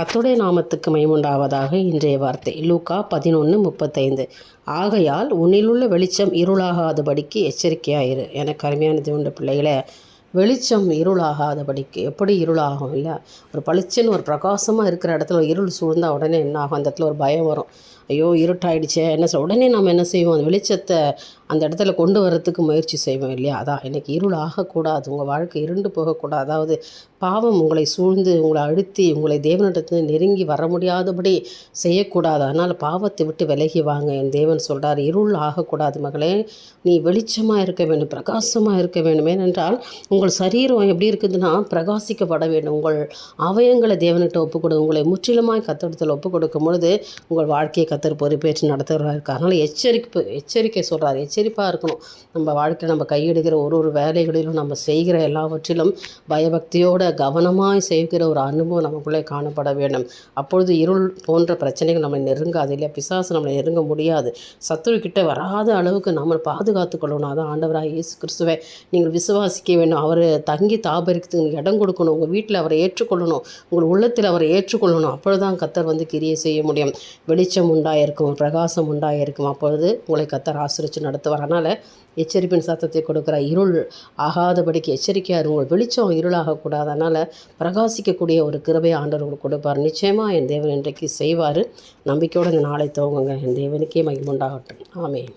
கத்துடைய நாமத்துக்கு மைமுண்டாவதாக இன்றைய வார்த்தை. லூக்கா பதினொன்று முப்பத்தைந்து. ஆகையால் உன்னிலுள்ள வெளிச்சம் இருளாகாதபடிக்கு எச்சரிக்கையாயிரு. எனக்கு கருமையானது உண்டு பிள்ளைகளை வெளிச்சம் இருளாகாதபடிக்கு எப்படி இருளாகும் இல்லை? ஒரு பளிச்சுன்னு ஒரு பிரகாசமாக இருக்கிற இடத்துல ஒரு இருள் சூழ்ந்தால் உடனே என்ன ஆகும்? அந்த இடத்துல ஒரு பயம் வரும். ஐயோ இருட்டாயிடுச்சே என்ன சொல் உடனே நம்ம என்ன செய்வோம்? அந்த வெளிச்சத்தை அந்த இடத்துல கொண்டு வரத்துக்கு முயற்சி செய்வோம் இல்லையா? அதான் எனக்கு இருள் ஆகக்கூடாது உங்கள் வாழ்க்கை இருண்டு போகக்கூடாது அதாவது பாவம் உங்களை சூழ்ந்து உங்களை அழுத்தி உங்களை தேவனிடத்தில் நெருங்கி வர முடியாதபடி செய்யக்கூடாது. அதனால் பாவத்தை விட்டு விலகி வாங்க என் தேவன் சொல்கிறார் இருள் ஆகக்கூடாது மகளே. நீ வெளிச்சமாக இருக்க வேண்டும் பிரகாசமாக இருக்க வேண்டும். ஏனென்றால் உங்கள் சரீரம் எப்படி இருக்குதுன்னா பிரகாசிக்கப்பட வேண்டும். உங்கள் அவயங்களை தேவனிட்ட ஒப்புக் கொடு உங்களை முற்றிலுமாய் கத்தடத்தில் ஒப்புக் கொடுக்கும் பொழுது உங்கள் வாழ்க்கையை கத்தர் பொறுப்பேற்று நடத்துகிறார். அதனால் எச்சரிப்பு எச்சரிக்கை சொல்கிறார் எச்சரிப்பாக இருக்கணும். நம்ம வாழ்க்கையில் நம்ம கையெடுக்கிற ஒரு ஒரு வேலைகளிலும் நம்ம செய்கிற எல்லாவற்றிலும் பயபக்தியோட கவனமாய் செய்கிற ஒரு அனுபவம் நமக்குள்ளே காணப்பட வேண்டும். அப்பொழுது இருள் போன்ற பிரச்சனைகள் நம்மளை நெருங்காது. இல்லையா பிசாசு நம்மளை நெருங்க முடியாது. சத்துரு கிட்ட வராத அளவுக்கு நம்ம பாதுகாத்து கொள்ளணும். அதான் ஆண்டவராக இயேசு கிறிஸ்துவை நீங்கள் விசுவாசிக்க வேண்டும். அவர் தங்கி தாபரிக்கிறதுக்கு இடம் கொடுக்கணும். உங்கள் வீட்டில் அவரை ஏற்றுக்கொள்ளணும். உங்கள் உள்ளத்தில் அவரை ஏற்றுக்கொள்ளணும். அப்பொழுதுதான் கத்தர் வந்து கிரியை செய்ய முடியும். வெளிச்சம் உண்டாயிருக்கும். பிரகாசம் உண்டாயிருக்கும். அப்பொழுது உங்களை கத்தர் ஆசிரித்து நடத்துவார் அதனால் எச்சரிப்பின் சத்தத்தை கொடுக்குற இருள் ஆகாதபடிக்கு எச்சரிக்கையாக உங்கள் வெளிச்சம் இருளாகக்கூடாது அதனால் பிரகாசிக்கக்கூடிய ஒரு கிருபை ஆண்டவர் உங்களுக்கு கொடுப்பார். நிச்சயமாக என் தேவன் இன்றைக்கு செய்வார். நம்பிக்கையோடு இந்த நாளை துவங்குங்க. என் தேவனுக்கே மகிமுண்டாகட்டும் ஆமேன்.